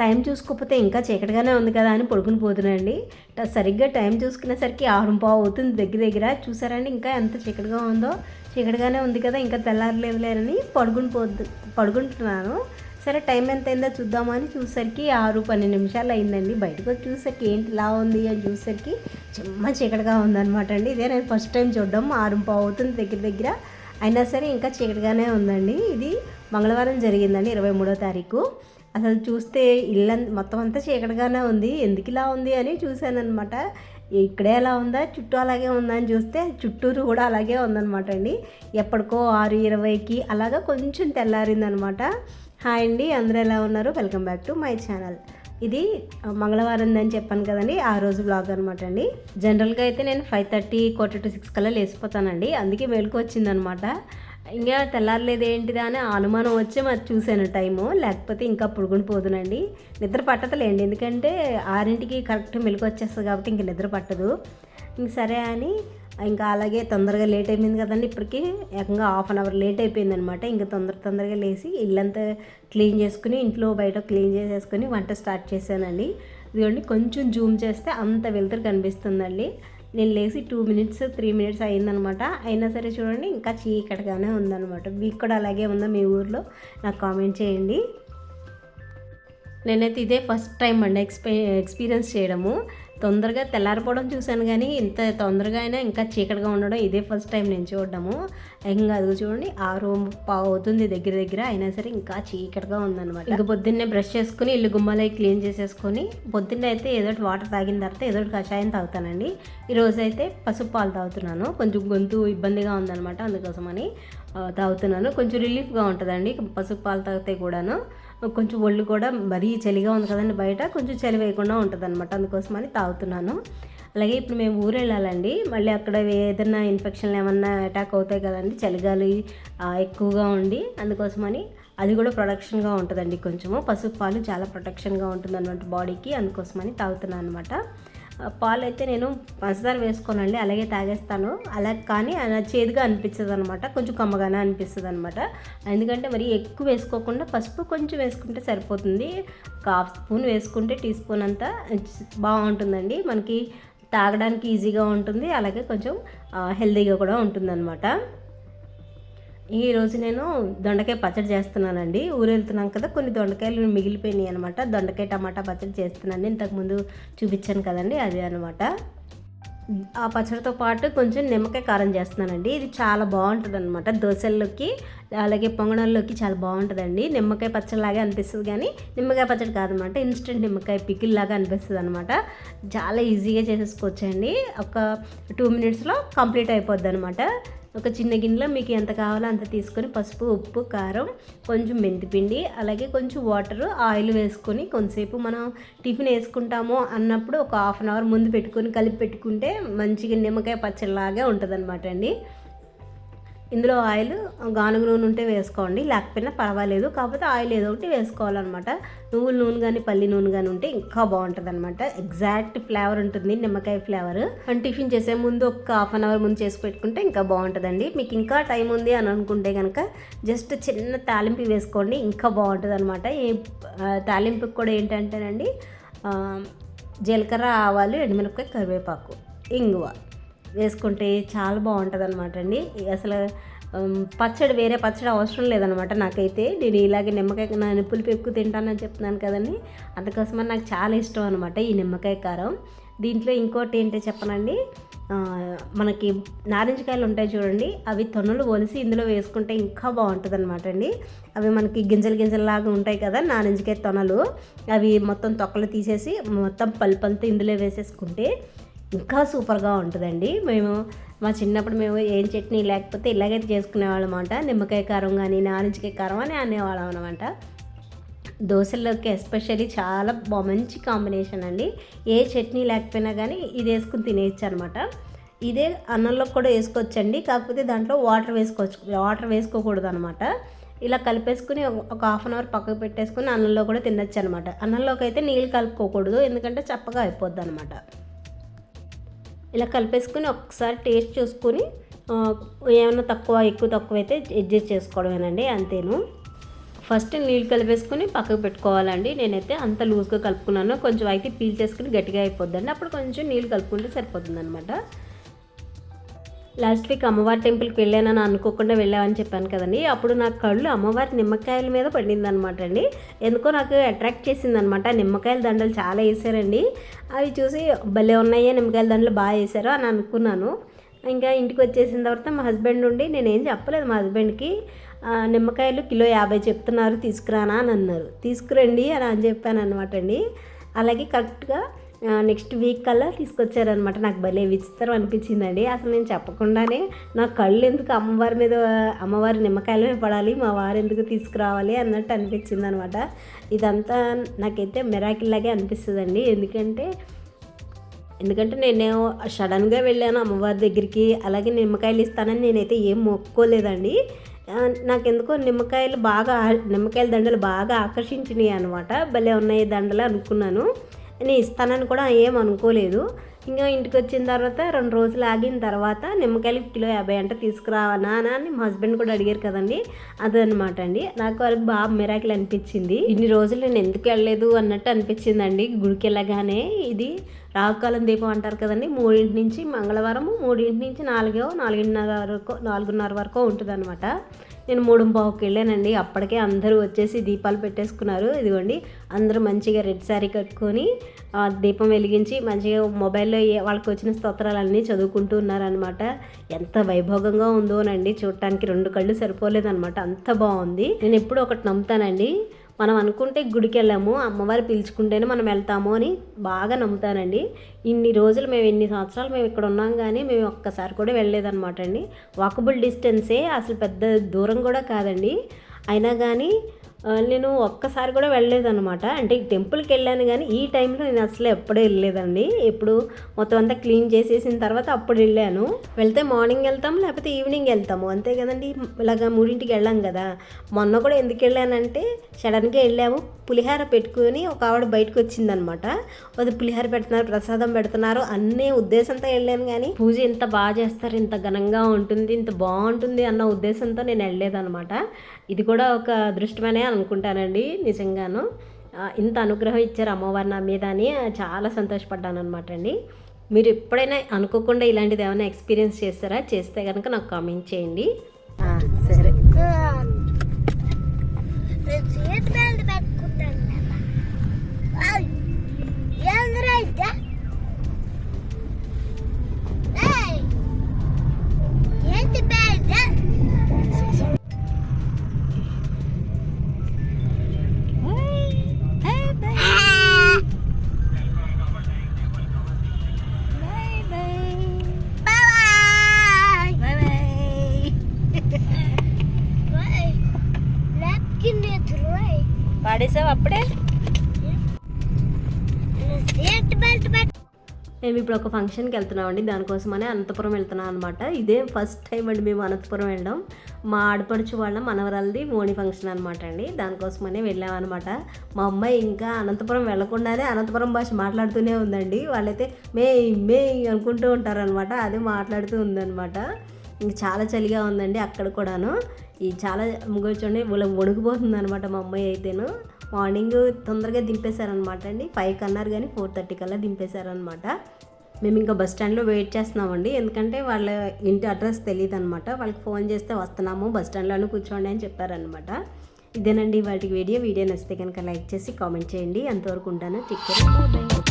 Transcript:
Time చూసుకోకపోతే ఇంకా చీకటిగానే ఉంది కదా అని పడుకుని పోతున్నాండి సరిగ్గా టైం చూసుకునేసరికి ఆరు పావు అవుతుంది దగ్గర దగ్గర. చూసారండి ఇంకా ఎంత చీకటిగా ఉందో. చీకటిగానే ఉంది కదా ఇంకా తెల్లారలేదులేరని పడుకుని పోద్దు పడుకుంటున్నాను. సరే టైం ఎంత అయిందో చూద్దామని చూసేసరికి ఆరు పన్నెండు నిమిషాలు అయిందండి. బయటకు వచ్చి చూసేసరికి ఏంటి ఇలా ఉంది అని చూసేసరికి చిమ్మ చీకటిగా ఉందన్నమాట అండి. ఇదే నేను ఫస్ట్ టైం చూడడం. ఆరు పావు అవుతుంది దగ్గర దగ్గర. అయినా సరే ఇంకా చీకటిగానే ఉందండి. ఇది మంగళవారం జరిగిందండి ఇరవై మూడో తారీఖు. అసలు చూస్తే ఇల్లు మొత్తం అంతా చీకటిగానే ఉంది. ఎందుకు ఇలా ఉంది అని చూశానమాట ఇక్కడే ఎలా ఉందా? చుట్టూ అలాగే ఉందా అని చూస్తే చుట్టూరు కూడా అలాగే ఉందన్నమాట అండి. ఎప్పటికో ఆరు ఇరవైకి అలాగా కొంచెం తెల్లారిందనమాట హాయ్ అండి అందరూ ఎలా ఉన్నారు? Welcome back to my channel. ఇది మంగళవారం అని చెప్పాను కదండి ఆ రోజు బ్లాగ్ అనమాట అండి. జనరల్గా అయితే నేను five thirty quarter to six కల్లా లేచిపోతానండి. అందుకే మేలుకు వచ్చిందనమాట ఇంకా తెల్లారలేదు ఏంటిదా అని అనుమానం వచ్చి మరి చూశాను టైము. లేకపోతే ఇంకా పుడుకుని పోదునండి. నిద్ర పట్టదులేండి. ఎందుకంటే ఆరింటికి కరెక్ట్ మెలకు వచ్చేస్తుంది కాబట్టి ఇంక నిద్ర పట్టదు. ఇంక సరే అని ఇంకా అలాగే తొందరగా లేట్ అయిపోయింది కదండి ఇప్పటికి. ఏకంగా హాఫ్ అన్ అవర్ లేట్ అయిపోయింది అనమాట ఇంకా తొందర తొందరగా లేచి ఇల్లంతా క్లీన్ చేసుకుని ఇంట్లో బయట క్లీన్ చేసేసుకుని వంట స్టార్ట్ చేశానండి. ఇదిగోండి కొంచెం జూమ్ చేస్తే అంత వెలుతురు కనిపిస్తుందండి. నేను లేచి టూ మినిట్స్ త్రీ మినిట్స్ అయిందనమాట. అయినా సరే చూడండి ఇంకా చీకటిగానే ఉందన్నమాట మీకు కూడా అలాగే ఉందా మీ ఊర్లో? నాకు కామెంట్ చేయండి. నేనైతే ఇదే ఫస్ట్ టైం అండి ఎక్స్పీ ఎక్స్పీరియన్స్ చేయడము. తొందరగా తెల్లారిపోవడం చూశాను కానీ ఇంత తొందరగా అయినా ఇంకా చీకటిగా ఉండడం ఇదే ఫస్ట్ టైం నేను చూడడము. ఇంకా అది చూడండి ఆరు పావు అవుతుంది దగ్గర దగ్గర. అయినా సరే ఇంకా చీకటిగా ఉందన్నమాట. ఇంకా పొద్దున్నే బ్రష్ చేసుకుని ఇల్లు గుమ్మలై క్లీన్ చేసేసుకొని పొద్దున్నే అయితే ఏదో ఒకటి వాటర్ తాగిన తర్వాత ఏదో ఒకటి కషాయం తాగుతానండి. ఈరోజు అయితే పసుపు పాలు తాగుతున్నాను. కొంచెం గొంతు ఇబ్బందిగా ఉందన్నమాట అందుకోసమని. తాగుతున్నాను. కొంచెం రిలీఫ్గా ఉంటుందండి. పసుపు పాలు తాగితే కూడాను. కొంచెం ఒళ్ళు కూడా మరీ చలిగా ఉంది కదండి బయట. కొంచెం చలి వేయకుండా ఉంటుంది అనమాట అందుకోసమని తాగుతున్నాను. అలాగే ఇప్పుడు మేము ఊరు వెళ్ళాలండి మళ్ళీ అక్కడ ఏదైనా ఇన్ఫెక్షన్లు ఏమన్నా అటాక్ అవుతాయి కదండి. చలిగాలి ఎక్కువగా ఉండి అందుకోసమని అది కూడా ప్రొడక్షన్గా ఉంటుందండి కొంచెము. పసుపు పాలు చాలా ప్రొటెక్షన్గా ఉంటుంది అనమాట బాడీకి. అందుకోసమని తాగుతున్నాను అనమాట పాలు అయితే నేను పంచదార వేసుకోనండి అలాగే తాగేస్తాను. అలా కానీ అలా చేదుగా అనిపిస్తుంది అనమాట కొంచెం కమ్మగానే అనిపిస్తుంది అనమాట ఎందుకంటే మరి ఎక్కువ వేసుకోకుండా పసుపు కొంచెం వేసుకుంటే సరిపోతుంది. హాఫ్ స్పూన్ వేసుకుంటే టీ స్పూన్ అంతా బాగుంటుందండి. మనకి తాగడానికి ఈజీగా ఉంటుంది అలాగే కొంచెం హెల్తీగా కూడా ఉంటుందన్నమాట ఈరోజు నేను దొండకాయ పచ్చడి చేస్తున్నానండి. ఊరు వెళ్తున్నాం కదా కొన్ని దొండకాయలు మిగిలిపోయినాయి అనమాట దొండకాయ టమాటా పచ్చడి చేస్తున్నాను. ఇంతకుముందు చూపించాను కదండి అది అనమాట ఆ పచ్చడితో పాటు కొంచెం నిమ్మకాయ కారం చేస్తున్నానండి. ఇది చాలా బాగుంటుంది అనమాట దోశల్లోకి అలాగే పొంగణాల్లోకి చాలా బాగుంటుందండి. నిమ్మకాయ పచ్చడిలాగా అనిపిస్తుంది కానీ నిమ్మకాయ పచ్చడి కాదనమాట ఇన్స్టెంట్ నిమ్మకాయ పికిల్ లాగా అనిపిస్తుంది అనమాట చాలా ఈజీగా చేసేసుకోవచ్చండి. ఒక టూ మినిట్స్లో కంప్లీట్ అయిపోద్ది అనమాట ఒక చిన్న గిన్నెలో మీకు ఎంత కావాలో అంత తీసుకొని పసుపు ఉప్పు కారం కొంచెం మెంతిపిండి అలాగే కొంచెం వాటర్ ఆయిల్ వేసుకొని కొంతసేపు మనం టిఫిన్ వేసుకుంటాము అన్నప్పుడు ఒక హాఫ్ అన్ అవర్ ముందు పెట్టుకొని కలిపి పెట్టుకుంటే మంచిగా నిమ్మకాయ పచ్చడిలాగే ఉంటుంది అండి. ఇందులో ఆయిల్ గానుగ నూనె ఉంటే వేసుకోండి. లేకపోయినా పర్వాలేదు. కాకపోతే ఆయిల్ ఏదో ఒకటి వేసుకోవాలన్నమాట. నువ్వుల నూనె కానీ పల్లి నూనె కానీ ఉంటే ఇంకా బాగుంటుంది అనమాట ఎగ్జాక్ట్ ఫ్లేవర్ ఉంటుంది. నిమ్మకాయ ఫ్లేవర్. అండ్ టిఫిన్ చేసే ముందు ఒక హాఫ్ అన్ అవర్ ముందు చేసి పెట్టుకుంటే ఇంకా బాగుంటుందండి. మీకు ఇంకా టైం ఉంది అని అనుకుంటే కనుక జస్ట్ చిన్న తాలింపు వేసుకోండి. ఇంకా బాగుంటుంది అనమాట ఈ తాలింపుకి కూడా ఏంటంటేనండి జీలకర్ర ఆవాలు ఎండుమిరపకాయ కరివేపాకు ఇంగువ. వేసుకుంటే చాలా బాగుంటుంది అనమాట అండి అసలు పచ్చడి వేరే పచ్చడి అవసరం లేదనమాట నాకైతే. నేను ఇలాగే నిమ్మకాయ నా నిప్పులు ఎక్కువ తింటానని చెప్తున్నాను కదండి. అందుకోసమని నాకు చాలా ఇష్టం అనమాట ఈ నిమ్మకాయ కారం. దీంట్లో ఇంకోటి ఏంటో చెప్పనండి. మనకి నారింజకాయలు ఉంటాయి చూడండి. అవి తొనలు ఒలిసి ఇందులో వేసుకుంటే ఇంకా బాగుంటుంది అనమాట అండి అవి మనకి గింజలు గింజలలాగా ఉంటాయి కదా నారింజకాయ తొనలు. అవి మొత్తం తొక్కలు తీసేసి మొత్తం పల్పంతా ఇందులో వేసేసుకుంటే ఇంకా సూపర్గా ఉంటుందండి. మేము మా చిన్నప్పుడు మేము ఏం చట్నీ లేకపోతే ఇలాగైతే చేసుకునేవాళ్ళం అనమాట నిమ్మకాయ కారం కానీ నారింజకాయ కారం అని అనేవాళ్ళం అనమాట దోశల్లోకి ఎస్పెషల్లీ చాలా బా మంచి కాంబినేషన్ అండి. ఏ చట్నీ లేకపోయినా కానీ ఇది వేసుకుని తినేయచ్చు అనమాట ఇదే అన్నంలో కూడా వేసుకోవచ్చండి. కాకపోతే దాంట్లో వాటర్ వేసుకోవచ్చు. వాటర్ వేసుకోకూడదు అనమాట ఇలా కలిపేసుకుని ఒక- ఒక హాఫ్ అన్ అవర్ పక్కకు పెట్టేసుకుని అన్నంలో కూడా తినచ్చు అనమాట అన్నంలోకి అయితే నీళ్ళు కలుపుకోకూడదు. ఎందుకంటే చప్పగా అయిపోద్ది అనమాట ఇలా కలిపేసుకుని ఒకసారి టేస్ట్ చూసుకొని ఏమైనా తక్కువ ఎక్కువ తక్కువ అయితే అడ్జస్ట్ చేసుకోవడమేనండి అంతేను. ఫస్ట్ నీళ్ళు కలిపేసుకుని పక్కకు పెట్టుకోవాలండి. నేనైతే అంత లూజ్గా కలుపుకున్నాను. కొంచెం అయితే పీల్ చేసుకుని గట్టిగా అయిపోద్దండి. అప్పుడు కొంచెం నీళ్ళు కలుపుకుంటే సరిపోతుంది అనమాట లాస్ట్ వీక్ అమ్మవారి టెంపుల్కి వెళ్ళానని అనుకోకుండా వెళ్ళామని చెప్పాను కదండి. అప్పుడు నా కళ్ళు అమ్మవారి నిమ్మకాయల మీద పడింది అనమాట అండి. ఎందుకో నాకు అట్రాక్ట్ చేసింది అనమాట నిమ్మకాయల దండలు చాలా వేసారండి. అవి చూసి భలే ఉన్నాయే నిమ్మకాయల దండలు బాగా వేసారు అని అనుకున్నాను. ఇంకా ఇంటికి వచ్చేసిన తర్వాత మా హస్బెండ్ ఉండి నేనేం చెప్పలేదు మా హస్బెండ్కి. నిమ్మకాయలు కిలో యాభై చెప్తున్నారు తీసుకురానా అని అన్నారు. తీసుకురండి అని అని చెప్పాను అనమాట అండి. అలాగే కరెక్ట్గా నెక్స్ట్ వీక్ కల్లా తీసుకొచ్చారనమాట నాకు భలే విచిత్రం అనిపించిందండి. అసలు నేను చెప్పకుండానే నా కళ్ళు ఎందుకు అమ్మవారి మీద అమ్మవారి నిమ్మకాయల మీద పడాలి మా వారు ఎందుకు తీసుకురావాలి అన్నట్టు అనిపించింది అనమాట ఇదంతా నాకైతే మిరాకిల్లాగే అనిపిస్తుందండి. ఎందుకంటే ఎందుకంటే నేను సడన్గా వెళ్ళాను అమ్మవారి దగ్గరికి అలాగే నిమ్మకాయలు ఇస్తానని నేనైతే ఏం మొక్కుకోలేదండి. నాకెందుకో నిమ్మకాయలు బాగా నిమ్మకాయల దండలు బాగా ఆకర్షించినాయి అనమాట భలే ఉన్నాయి దండలు అనుకున్నాను. నేను ఇస్తానని కూడా ఏం అనుకోలేదు. ఇంకా ఇంటికి వచ్చిన తర్వాత రెండు రోజులు ఆగిన తర్వాత నిమ్మకాయలు కిలో యాభై అంటే తీసుకురావనా అని మా హస్బెండ్ కూడా అడిగారు కదండి. అదనమాట అండి. నాకు అది బాగా మిరాకిల్ అనిపించింది. ఇన్ని రోజులు నేను ఎందుకు వెళ్ళలేదు అన్నట్టు అనిపించిందండి. గుడికి వెళ్ళగానే ఇది రావుకాలం దీపం అంటారు కదండి. మూడింటి నుంచి మంగళవారం మూడింటి నుంచి నాలుగో నాలుగున్నర వరకు నాలుగున్నర వరకు ఉంటుంది అనమాట నేను మూడు పావుకి వెళ్ళానండి. అప్పటికే అందరూ వచ్చేసి దీపాలు పెట్టేసుకున్నారు. ఇదిగోండి అందరూ మంచిగా రెడ్ శారీ కట్టుకొని దీపం వెలిగించి మంచిగా మొబైల్లో వాళ్ళకి వచ్చిన స్తోత్రాలన్నీ చదువుకుంటూ ఉన్నారనమాట ఎంత వైభోగంగా ఉందోనండి. చూడటానికి రెండు కళ్ళు సరిపోలేదనమాట అంత బాగుంది. నేను ఎప్పుడు ఒకటి నమ్ముతానండి. మనం అనుకుంటే గుడికి వెళ్ళాము అమ్మవారు పిలుచుకుంటేనే మనం వెళ్తాము అని బాగా నమ్ముతానండి. ఇన్ని రోజులు మేము ఎన్ని సంవత్సరాలు మేము ఇక్కడ ఉన్నాం కానీ మేము ఒక్కసారి కూడా వెళ్ళలేదన్నమాట అండి. వాకబుల్ డిస్టెన్సే అసలు పెద్ద దూరం కూడా కాదండి. అయినా కానీ నేను ఒక్కసారి కూడా వెళ్ళలేదన్నమాట. అంటే ఈ టెంపుల్కి వెళ్ళాను కానీ ఈ టైంలో నేను అసలు ఎప్పుడూ వెళ్ళలేదండి. ఎప్పుడు మొత్తం అంతా క్లీన్ చేసేసిన తర్వాత అప్పుడు వెళ్ళాను. వెళ్తే మార్నింగ్ వెళ్తాం లేకపోతే ఈవినింగ్ వెళ్తాము. అంతే కదండి. ఇలాగ మూడింటికి వెళ్ళాం కదా. మొన్న కూడా ఎందుకు వెళ్ళానంటే సడన్గా వెళ్ళాము. పులిహార పెట్టుకొని ఒక ఆవిడ బయటకు వచ్చిందనమాట అది పులిహార పెడుతున్నారు ప్రసాదం పెడుతున్నారు అనే ఉద్దేశంతో వెళ్ళాను కానీ పూజ ఇంత బాగా చేస్తారు ఇంత ఘనంగా ఉంటుంది ఇంత బాగుంటుంది అన్న ఉద్దేశంతో నేను వెళ్ళలేదనమాట ఇది కూడా ఒక అదృష్టమనే అనుకుంటానండి నిజంగాను. ఇంత అనుగ్రహం ఇచ్చారు అమ్మవారు నా మీద అని చాలా సంతోషపడ్డాను అనమాట అండి మీరు ఎప్పుడైనా అనుకోకుండా ఇలాంటిది ఏమైనా ఎక్స్పీరియన్స్ చేస్తారా? చేస్తే కనుక నాకు కామెంట్ చేయండి. సరే. మేము ఇప్పుడు ఒక ఫంక్షన్కి వెళ్తున్నామండి. దానికోసమనే అనంతపురం వెళ్తున్నాం అనమాట ఇదే ఫస్ట్ టైం అండి మేము అనంతపురం వెళ్ళడం. మా ఆడపడుచు వాళ్ళ మనవరాలది మోని ఫంక్షన్ అనమాట అండి. దానికోసమనే వెళ్ళామన్నమాట మా అమ్మాయి ఇంకా అనంతపురం వెళ్ళకుండానే అనంతపురం భాష మాట్లాడుతూనే ఉందండి. వాళ్ళైతే మే మే అనుకుంటూ ఉంటారనమాట అదే మాట్లాడుతూ ఉందన్నమాట. ఇంక చాలా చలిగా ఉందండి అక్కడ కూడాను. ఈ చాలా ముగ్గురు చూడండి వాళ్ళ వణుకుపోతుంది అనమాట మా అమ్మాయి అయితేను. మార్నింగ్ తొందరగా దింపేశారనమాట అండి. ఫైవ్కి అన్నారు కానీ ఫోర్ థర్టీ కల్లా దింపేశారనమాట మేము ఇంకా బస్ స్టాండ్లో వెయిట్ చేస్తున్నామండి. ఎందుకంటే వాళ్ళ ఇంటి అడ్రస్ తెలియదు అనమాట వాళ్ళకి ఫోన్ చేస్తే వస్తున్నాము బస్ స్టాండ్లోనే కూర్చోండి అని చెప్పారనమాట ఇదేనండి వాటికి వీడియో. వీడియో నచ్చితే కనుక లైక్ చేసి కామెంట్ చేయండి. అంతవరకు ఉంటాను. చిక్కర్ బాయ్